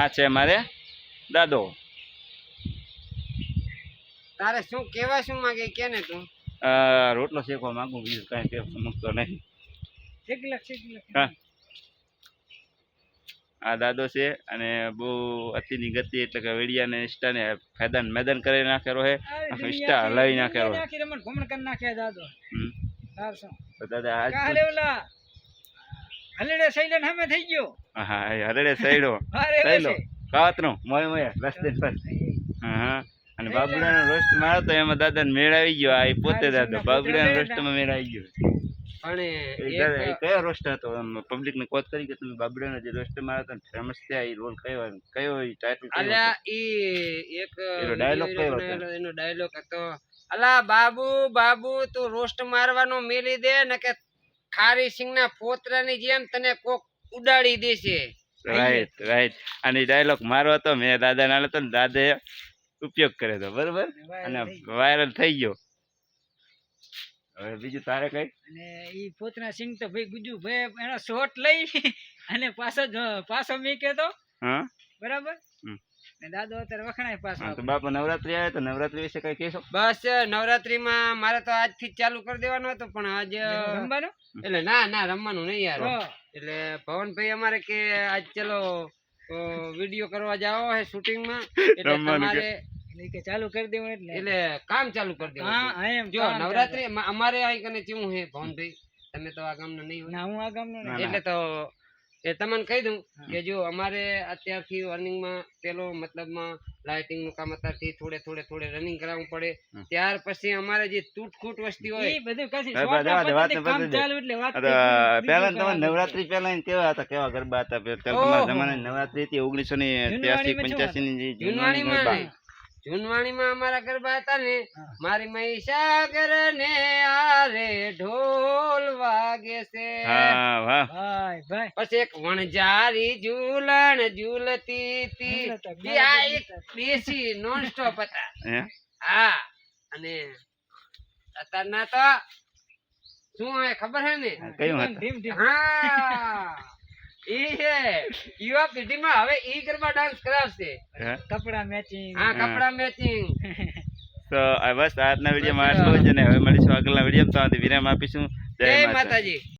આ છે મારે. દાદો. તારે શું કેવા શું માંગે કે ને તું? રોટલો શેકવા માંગુ બીજું કાંઈ કહેવા માંગતો નહીં. આ દાદો છે અને બહુ અતિની ગતિ એટલે કે વેડિયા ને ઇષ્ટા ને ફાયદાન મેદાન કરી નાખેલો છે. ઇષ્ટા હલાવી નાખેલો દાદો હમ. તાર શું તો દાદા આજ કાલે ઓલા હલડે સૈલન હમે થઈ ગયો. હા એ હરડે સૈડો સૈલો કાતનો મોય મોય રસ્તે પર હા અને બાબુડાનો રોસ્ટ મારો તો એમાં દાદાને મેળ આવી ગયો. આ પોતે દાદા બાબુડાનો રોસ્ટમાં મેળ આવી ગયો. પણ કયો રોસ્ટ હતો? પબ્લિક ને કોત કરી કે તમે બાબુડાનો જે રોસ્ટ મારો હતો ફેમસ છે આ રોલ કયો કયો ટાઇટલ અલ્યા ઈ એક એનો ડાયલોગ કયો હતો? એનો ડાયલોગ હતો. અલા બાબુ બાબુ તું રોસ્ટ મારવાનો મેલી દે ને કે ખારી સિંગના ફોતરાની જેમ તને કોક ઉડાડી દેશે. રાઈટ રાઈટ અને ડાયલોગ મારો હતો મેં દાદા ના હતો ને દાદાએ ઉપયોગ કર્યો હતો બરોબર? અને વાયરલ થઈ ગયો. હવે બીજું તારે કઈ? અને ઈ પોતના સિંગ તો ભાઈ ગુજુ ભાઈ એનો શોટ લઈ અને પાછો પાછો મીકે તો હા? બરાબર? દાદો અત્યારે વખણાય પાછો તો બાપા નવરાત્રી આવે તો નવરાત્રી વિશે કઈ કહેશો? બસ નવરાત્રીમાં મારે તો આજથી ચાલુ કરી દેવાનું હતું પણ આજ રમવાનું? એટલે ના ના રમવાનું નહીં યાર. એટલે પવનભાઈ અમારે કે આજ ચલો વીડિયો કરવા જાઓ હે શૂટિંગમાં. એટલે તમારે કે ચાલુ કરી દેવું એટલે. એટલે કામ ચાલુ કરી દેવું હા જો નવરાત્રી અમારે અહીં કને કેવું હે ભવનભાઈ તમે તો આ ગામનો નહીં હું આ ગામનો એટલે તો એ તમને કહી દઉં કે જો અમારે અત્યારથી રનિંગમાં પેલો મતલબમાં લાઇટિંગનું કામ અત્યારથી થોડે થોડે થોડે રનિંગ કરાવવું પડે. ત્યાર પછી અમારે જે તૂટફૂટ વસ્તી હોય ઈ બધું કશી પહેલા નવરાત્રી પહેલા કેવા હતા કેવા ગરબા હતા? તમારા. નવરાત્રી હતી ઓગણીસો ને ત્યાસી પંચ્યાસી ની જે જૂનવાણી જૂનવાણીમાં અમારા ગરબા હતા ને મારી મહીસાગર ને આરે ઢોલ વાગે છે. હા વાહ. ભાઈ ભાઈ. પછી એક વણજારી ઝૂલણ ઝૂલતી હતી. આ એક દેશી નોન સ્ટોપ હતા. હા? અને અત્યારના તો શું હોય ખબર હે ને? હા, ઈ યુવા પેઢીમાં હવે ઈ ગરબા ડાન્સ કરાવશે. કપડા મેચિંગ હા કપડા મેચિંગ તો આ બસ આજના વિડીયોમાં આટલું જ ને હવે મળીશું આગળના વીડિયો તો વિરામ આપીશું. જય માતાજી.